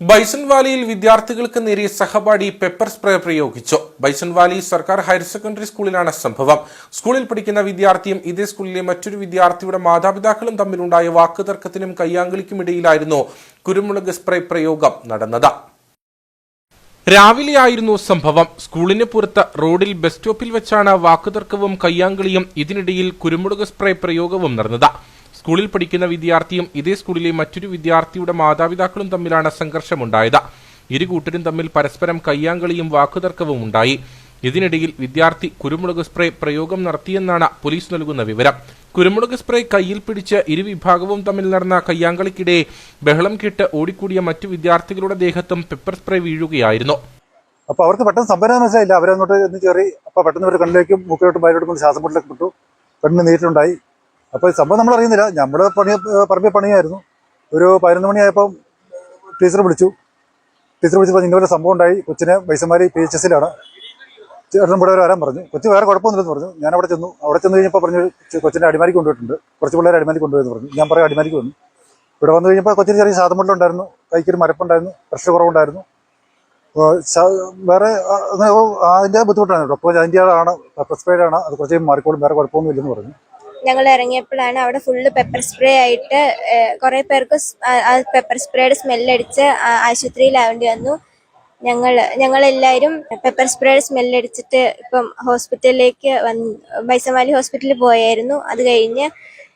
Bison വാലിയിൽ വിദ്യാർത്ഥികൾക്ക് നേരെ സഹപാഠി പെപ്പർ സ്പ്രേ പ്രയോഗിച്ചു. ബൈസൺ വാലി സർക്കാർ ഹയർ സെക്കൻഡറി സ്കൂളിലാണ് സംഭവം. സ്കൂളിൽ പഠിക്കുന്ന വിദ്യാർത്ഥിയും ഇതേ സ്കൂളിലെ മറ്റൊരു വിദ്യാർത്ഥിയുടെ മാതാപിതാക്കളും തമ്മിലുണ്ടായ വാക്കുതർക്കത്തിനും കയ്യാങ്കളിക്കും ഇടയിലായിരുന്നു കുരുമുളക് സ്പ്രേ പ്രയോഗം നടന്നത്. രാവിലെയായിരുന്നു സംഭവം. സ്കൂളിന് പുറത്ത് റോഡിൽ ബസ് സ്റ്റോപ്പിൽ വെച്ചാണ് വാക്കുതർക്കവും കയ്യാങ്കളിയും ഇതിനിടയിൽ കുരുമുളക് സ്പ്രേ പ്രയോഗവും നടന്നത്. സ്കൂളിൽ പഠിക്കുന്ന വിദ്യാർത്ഥിയും ഇതേ സ്കൂളിലെ മറ്റൊരു വിദ്യാർത്ഥിയുടെ മാതാപിതാക്കളും തമ്മിലാണ് സംഘർഷമുണ്ടായത്. ഇരു കൂട്ടരും തമ്മിൽ പരസ്പരം കയ്യാങ്കളിയും വാക്കുതർക്കവും ഉണ്ടായി. ഇതിനിടയിൽ വിദ്യാർത്ഥി കുരുമുളക് സ്പ്രേ പ്രയോഗം നടത്തിയെന്നാണ് പോലീസ് നൽകുന്ന വിവരം. കുരുമുളക് സ്പ്രേ കയ്യിൽ പിടിച്ച് ഇരുവിഭാഗവും തമ്മിൽ നടന്ന കയ്യാങ്കളിക്കിടെ ബഹളം കേട്ട് ഓടിക്കൂടിയ മറ്റു വിദ്യാർത്ഥികളുടെ ദേഹത്തും പെപ്പർ സ്പ്രേ വീഴുകയായിരുന്നു. അപ്പൊ അവർക്ക് പെട്ടെന്ന് സംഭരണം മനസ്സിലായില്ല. അവരങ്ങോട്ട് കയറി അപ്പൊ പെട്ടെന്ന് ഒരു കണ്ണിലേക്കും മൂക്കിലോട്ടും വയലോട്ടും ശ്വാസം മുട്ടിലേക്ക് വിട്ടു. കണ്ണിന് നീറ്റുണ്ടായി അപ്പൊ സംഭവം നമ്മൾ അറിയുന്നില്ല. നമ്മുടെ പണി പറമ്പിൽ പണിയായിരുന്നു. ഒരു പതിനൊന്ന് മണിയായപ്പം ടീച്ചർ വിളിച്ചു. ടീച്ചർ വിളിച്ചപ്പോൾ ഇങ്ങനെ സംഭവം ഉണ്ടായി. കൊച്ചിനെ വൈസമാരി പി എച്ച് എസിലാണ്. ചേട്ടൻ ഇവിടെ വരെ വരാൻ പറഞ്ഞു. കൊച്ചു വേറെ കുഴപ്പമൊന്നുമില്ലെന്ന് പറഞ്ഞു. ഞാൻ അവിടെ ചെന്നു. അവിടെ ചെന്ന് കഴിഞ്ഞപ്പോൾ പറഞ്ഞു കൊച്ചിനെ അടിമാലിക്ക് കൊണ്ടുപോയിട്ടുണ്ട്. കുറച്ച് പിള്ളേരെ അടിമാലിക്ക് കൊണ്ടുപോയെന്ന് പറഞ്ഞു. ഞാൻ പറയാം അടിമാലിക്ക് വന്നു. ഇവിടെ വന്നു കഴിഞ്ഞപ്പോൾ കൊച്ചിന് ചെറിയ സാധമുട്ടുണ്ടായിരുന്നു കൈക്കൊരു മരപ്പുണ്ടായിരുന്നു. പ്രഷർ കുറവുണ്ടായിരുന്നു. വേറെ അങ്ങനെ അതിന്റെ ബുദ്ധിമുട്ടാണ് ഡോക്ടർ അപ്പോൾ ആളാണ് സ്പ്രേഡ് ആണ് അത് കുറച്ച് മാറിക്കോളും. വേറെ കുഴപ്പമൊന്നും ഇല്ലെന്ന് പറഞ്ഞു. ഞങ്ങൾ ഇറങ്ങിയപ്പോഴാണ് അവിടെ ഫുള്ള് പെപ്പർ സ്പ്രേ ആയിട്ട് കുറേ പേർക്ക് ആ- പെപ്പർ സ്പ്രേയുടെ സ്മെല്ലടിച്ച് ആശുപത്രിയിലാവേണ്ടി വന്നു. ഞങ്ങൾ ഞങ്ങളെല്ലാവരും പെപ്പർ സ്പ്രേയുടെ സ്മെല്ലടിച്ചിട്ട് ഇപ്പം ഹോസ്പിറ്റലിലേക്ക് വന്ന് ബൈസമാലി ഹോസ്പിറ്റലിൽ പോയായിരുന്നു. അത് കഴിഞ്ഞ്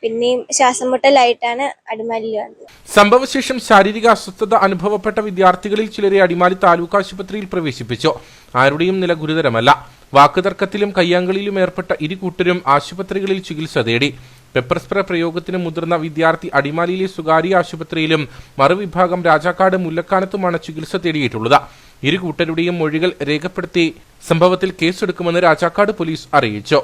പിന്നെയും ശ്വാസം മുട്ടലായിട്ടാണ് അടിമാലിയിൽ വന്നത്. സംഭവശേഷം ശാരീരിക അസ്വസ്ഥത അനുഭവപ്പെട്ട വിദ്യാർത്ഥികളിൽ ചിലരെ അടിമാലി താലൂക്ക് ആശുപത്രിയിൽ പ്രവേശിപ്പിച്ചു. ആരുടെയും നില ഗുരുതരമല്ല. വാക്കുതർക്കത്തിലും കയ്യാങ്കളിയിലും ഏർപ്പെട്ട ഇരു കൂട്ടരും ആശുപത്രികളിൽ ചികിത്സ തേടി. പെപ്പർസ്പ്ര പ്രയോഗത്തിന് മുതിർന്ന വിദ്യാർത്ഥി അടിമാലിയിലെ സ്വകാര്യ ആശുപത്രിയിലും മറുവിഭാഗം രാജാക്കാട് മുല്ലക്കാനത്തുമാണ് ചികിത്സ തേടിയിട്ടുള്ളത്. ഇരു കൂട്ടരുടെയും മൊഴികൾ രേഖപ്പെടുത്തി സംഭവത്തിൽ കേസെടുക്കുമെന്ന് രാജാക്കാട് പോലീസ് അറിയിച്ചു.